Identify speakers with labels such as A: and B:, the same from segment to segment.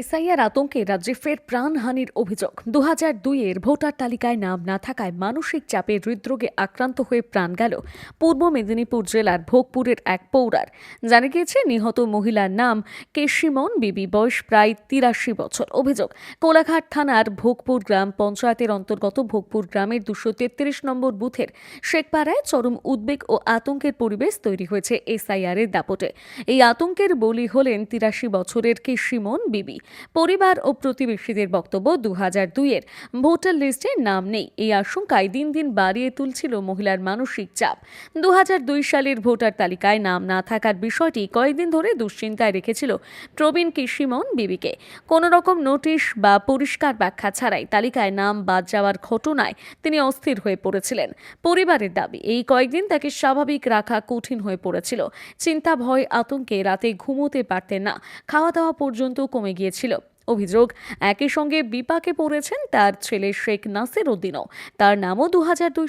A: SIR আতঙ্কে রাজ্যে ফের প্রাণহানির অভিযোগ। দু হাজার দুইয়ের ভোটার তালিকায় নাম না থাকায় মানসিক চাপে হৃদরোগে আক্রান্ত হয়ে প্রাণ গেল পূর্ব মেদিনীপুর জেলার ভোগপুরের এক পৌরার। জানা গিয়েছে, নিহত মহিলার নাম কেশিমন বিবি, বয়স প্রায় তিরাশি বছর। অভিযোগ, কোলাঘাট থানার ভোগপুর গ্রাম পঞ্চায়েতের অন্তর্গত ভোগপুর গ্রামের দুশো তেত্রিশ নম্বর বুথের শেখপাড়ায় চরম উদ্বেগ ও আতঙ্কের পরিবেশ তৈরি হয়েছে এসআইআর এর দাপটে। এই আতঙ্কের বলি হলেন তিরাশি বছরের কেশিমন বিবি। পরিবার ও প্রতিবেশীদের বক্তব্য দু হাজার দুইয়ের ভোটার লিস্টে নাম নেই। এই আশঙ্কায় দিন দিন বাড়িয়ে তুলছিল মহিলার মানসিক চাপ। দু হাজার দুই সালের ভোটার তালিকায় নাম না থাকার বিষয়টি কয়েকদিন ধরে দুশ্চিন্তায় রেখেছিল প্রবীণ কৃষিমন বিবিকে। কোনো রকম নোটিশ বা পরিষ্কার ব্যাখ্যা ছাড়াই তালিকায় নাম বাদ যাওয়ার ঘটনায় তিনি অস্থির হয়ে পড়েছিলেন। পরিবারের দাবি, এই কয়েকদিন তাকে স্বাভাবিক রাখা কঠিন হয়ে পড়েছিল। চিন্তা, ভয়, আতঙ্কে রাতে ঘুমোতে পারতেন না। খাওয়া দাওয়া পর্যন্ত কমে গিয়েছিল। গিয়েছিল অভিযোগ। একই সঙ্গে বিপাকে পড়েছেন তার ছেলে শেখ নাসির উদ্দিনও। তার নামও দু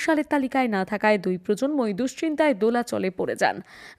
A: সালের তালিকায় না থাকায় দুই প্রজন্মই দুশ্চিন্তায় দোলাচলে পড়ে যান।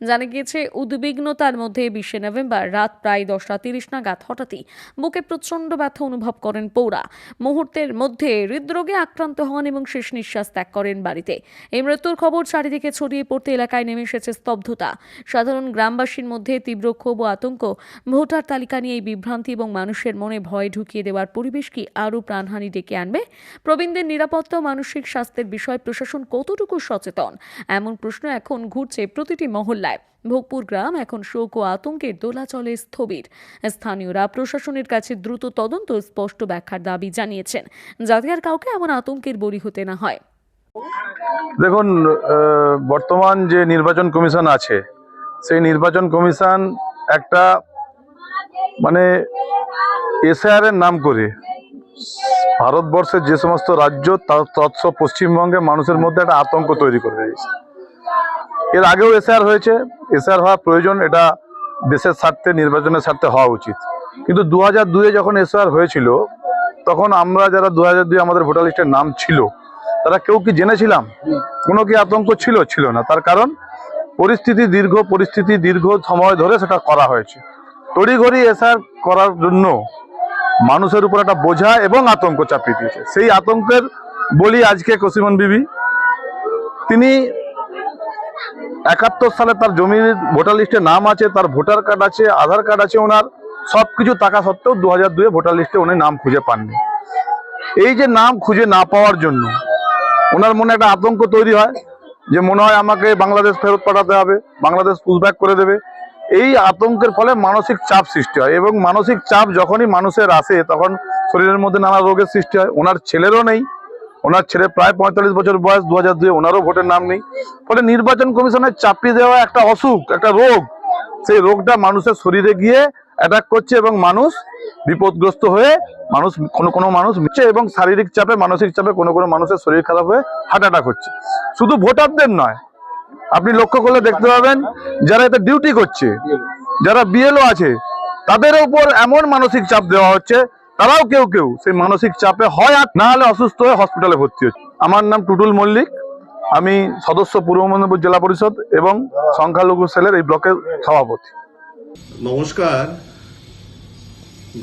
A: জানা গিয়েছে উদ্বিগ্নতার মধ্যে বিশে নভেম্বর রাত প্রায় দশটা তিরিশ নাগাদ হঠাৎই বুকে প্রচণ্ড ব্যথা অনুভব করেন পৌরা। মুহূর্তের মধ্যে হৃদরোগে আক্রান্ত হন এবং শেষ নিঃশ্বাস ত্যাগ করেন বাড়িতে। এই মৃত্যুর খবর চারিদিকে ছড়িয়ে পড়তে এলাকায় নেমে এসেছে স্তব্ধতা। সাধারণ গ্রামবাসীর মধ্যে তীব্র ক্ষোভ ও আতঙ্ক। ভোটার তালিকা নিয়ে এই বিভ্রান্তি এবং মানুষের মনে ভয় ঢুকিয়ে দেওয়ার পরিবেশ কি আরও প্রাণহানি ডেকে আনবে? প্রবীণদের নিরাপত্তা ও মানসিক স্বাস্থ্যের বিষয়ে প্রশাসন কতটুকু সচেতন? এমন প্রশ্ন এখন ঘুরছে প্রতিটি মহল্লায়। ভোগপুর গ্রাম এখন শোক ও আতঙ্কের দোলাচলে স্থবির। স্থানীয়রা প্রশাসনের কাছে দ্রুত তদন্ত স্পষ্ট ব্যাখ্যার দাবি জানিয়েছেন, যাতে আর কাউকে এমন আতঙ্কের বলি হতে না হয়।
B: দেখুন বর্তমান যে নির্বাচন কমিশন আছে, সেই নির্বাচন কমিশন একটা মানে এসআর এর নাম করে। ভারতবর্ষের যে সমস্ত রাজ্য তৎস পশ্চিমবঙ্গে মানুষের মধ্যে একটা আতঙ্ক তৈরি করে দিয়েছে। এর আগেও এসআর হয়েছে। এসআর হওয়া প্রয়োজন এটা দেশের স্বার্থে, নির্বাচনের স্বার্থে হওয়া উচিত। কিন্তু দু হাজার দুয়ে যখন এসআর হয়েছিল, তখন আমরা যারা দু হাজার দুই আমাদের ভোটার লিস্টের নাম ছিল, তারা কেউ কি জেনেছিলাম? কোনো কি আতঙ্ক ছিল? ছিল না। তার কারণ, পরিস্থিতি দীর্ঘ পরিস্থিতি দীর্ঘ সময় ধরে সেটা করা হয়েছে। তড়িঘড়ি এসআর করার জন্য মানুষের উপর একটা বোঝা এবং আতঙ্ক চাপিয়ে দিয়েছে। সেই আতঙ্কের বলি আজকে কসিমন বিবি। তিনি একাত্তর সালে তার জমির ভোটার লিস্টে নাম আছে, তার ভোটার কার্ড আছে, আধার কার্ড আছে ওনার সব কিছু থাকা সত্ত্বেও দু হাজার দুয়ে ভোটার লিস্টে উনি নাম খুঁজে পাননি। এই যে নাম খুঁজে না পাওয়ার জন্য ওনার মনে একটা আতঙ্ক তৈরি হয় যে মনে হয় আমাকে বাংলাদেশ ফেরত পাঠাতে হবে, বাংলাদেশ পুশব্যাক করে দেবে। এই আতঙ্কের ফলে মানসিক চাপ সৃষ্টি হয় এবং মানসিক চাপ যখনই মানুষের আসে, তখন শরীরের মধ্যে নানা রোগের সৃষ্টি হয়। ওনার ছেলেরও নেই। ওনার ছেলে প্রায় পঁয়তাল্লিশ বছর বয়স দু হাজার দুই ওনারও ভোটের নাম নেই। ফলে নির্বাচন কমিশনের চাপিয়ে দেওয়া একটা অসুখ, একটা রোগ, সেই রোগটা মানুষের শরীরে গিয়ে অ্যাটাক করছে এবং মানুষ বিপদগ্রস্ত হয়ে মানুষ, কোনো কোনো মানুষ মিচ্ছে এবং শারীরিক চাপে, মানসিক চাপে কোনো কোনো মানুষের শরীর খারাপ হয়ে হার্ট অ্যাটাক হচ্ছে। শুধু ভোটারদের নয় আপনি লক্ষ্য করলে দেখতে পাবেন, যারা এতে ডিউটি করছে, যারা বিএলও আছে, তাদের উপর এমন মানসিক চাপ দেওয়া হচ্ছে, তারাও কেউ কেউ সেই মানসিক চাপে হয় আর না হলে অসুস্থ হয়ে হসপিটালে ভর্তি হচ্ছে। আমার নাম টুটুল মল্লিক, আমি সদস্য পূর্ব মেদিনীপুর জেলা পরিষদ এবং সংখ্যালঘু সেলের এই ব্লকের সভাপতি।
C: নমস্কার।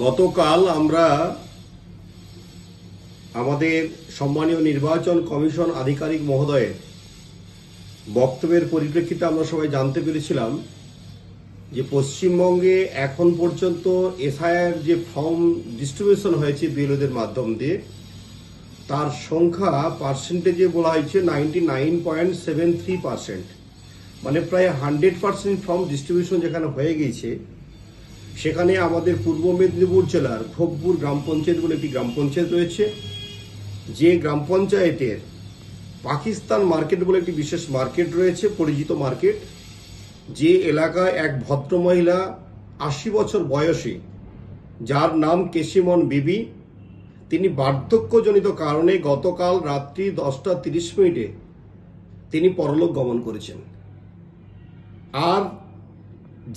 C: গতকাল আমরা আমাদের সম্মানীয় নির্বাচন কমিশন আধিকারিক মহোদয়ের বক্তব্যের পরিপ্রেক্ষিতে আমরা সবাই জানতে পেরেছিলাম যে পশ্চিমবঙ্গে এখন পর্যন্ত এসআইআর যে ফর্ম ডিস্ট্রিবিউশন হয়েছে বিএলওদের মাধ্যম দিয়ে, তার সংখ্যা পার্সেন্টেজে বলা হয়েছে ninety nine point seven three percent মানে প্রায় হান্ড্রেড পার্সেন্ট ফর্ম ডিস্ট্রিবিউশন যেখানে হয়ে গিয়েছে, সেখানে আমাদের পূর্ব মেদিনীপুর জেলার ভোগপুর গ্রাম পঞ্চায়েত বলে একটি গ্রাম পঞ্চায়েত রয়েছে। যে গ্রাম পঞ্চায়েতের পাকিস্তান মার্কেট বলে একটি বিশেষ মার্কেট রয়েছে, পরিচিত মার্কেট। যে এলাকায় এক ভদ্রমহিলা আশি বছর বয়সী, যার নাম কেশিমন বিবি, তিনি বার্ধক্যজনিত কারণে গতকাল রাত্রি দশটা তিরিশ মিনিটে তিনি পরলোক গমন করেছেন। আর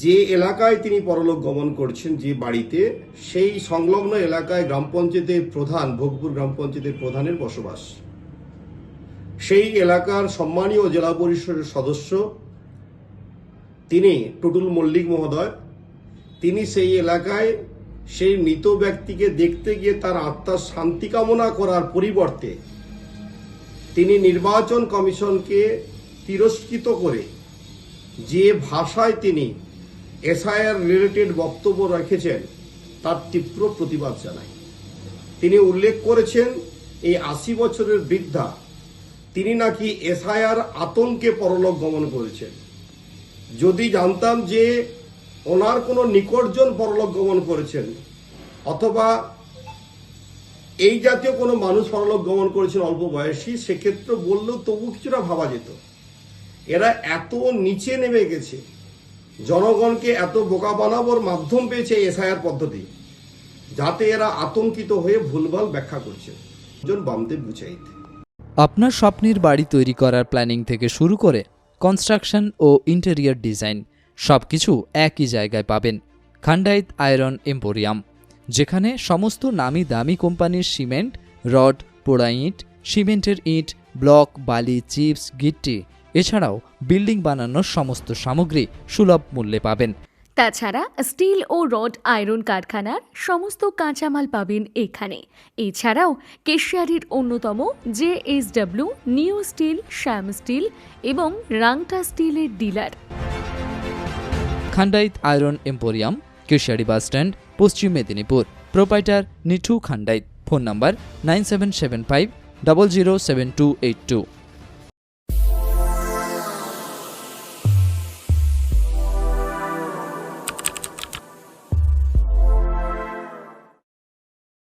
C: যে এলাকায় তিনি পরলোক গমন করছেন যে বাড়িতে, সেই সংলগ্ন এলাকায় গ্রাম পঞ্চায়েতের প্রধান, ভোগপুর গ্রাম পঞ্চায়েতের প্রধানের বসবাস। সেই এলাকার সম্মানীয় জেলা পরিষদের সদস্য, তিনি টুটুল মল্লিক মহোদয়। তিনি সেই এলাকায় সেই মৃত ব্যক্তিকে দেখতে গিয়ে তার আত্মার শান্তি কামনা করার পরিবর্তে তিনি নির্বাচন কমিশনকে তিরস্কৃত করে যে ভাষায় তিনি এসআইআর রিলেটেড বক্তব্য রেখেছেন, তার তীব্র প্রতিবাদ জানায়। তিনি উল্লেখ করেছেন, এই আশি বছরের বৃদ্ধা তিনি নাকি এসআইআর আতঙ্কে পরলোক গমন করেছেন। যদি জানতাম যে ওনার কোনো নিকটজন পরলোক গমন করেছেন, অথবা এই জাতীয় কোনো মানুষ পরলোক গমন করেছেন অল্প বয়সী, সেক্ষেত্রে বললেও তবু কিছুটা ভাবা যেত। এরা এত নিচে নেমে গেছে, জনগণকে এত বোকা বানানোর মাধ্যম পেয়েছে এসআইআর পদ্ধতি, যাতে এরা আতঙ্কিত হয়ে ভুলভাল ব্যাখ্যা করছে। একজন বামদেব বুচাইতে
D: আপনার স্বপ্নের বাড়ি তৈরি করার প্ল্যানিং থেকে শুরু করে কনস্ট্রাকশন ও ইন্টেরিয়র ডিজাইন সব কিছু একই জায়গায় পাবেন খান্ডাইত আয়রন এম্পোরিয়াম, যেখানে সমস্ত নামি দামি কোম্পানির সিমেন্ট, রড, পোড়া ইট, সিমেন্টের ইট, ব্লক, বালি, চিপস, গিট্টি, এছাড়াও বিল্ডিং বানানোর সমস্ত সামগ্রী সুলভ মূল্যে পাবেন।
A: তাছাড়া স্টিল ও রড আয়রন কারখানার সমস্ত কাঁচামাল পাবেন এখানে। এছাড়াও কেশিয়ারির অন্যতম J S W new steel, Shyam steel এবং রাংটা স্টিলের dealer.
D: Khandait iron emporium, Keshiary bus stand, Paschim Medinipur. Proprietor Nithu Khandait phone number nine seven seven five double zero seven two eight two.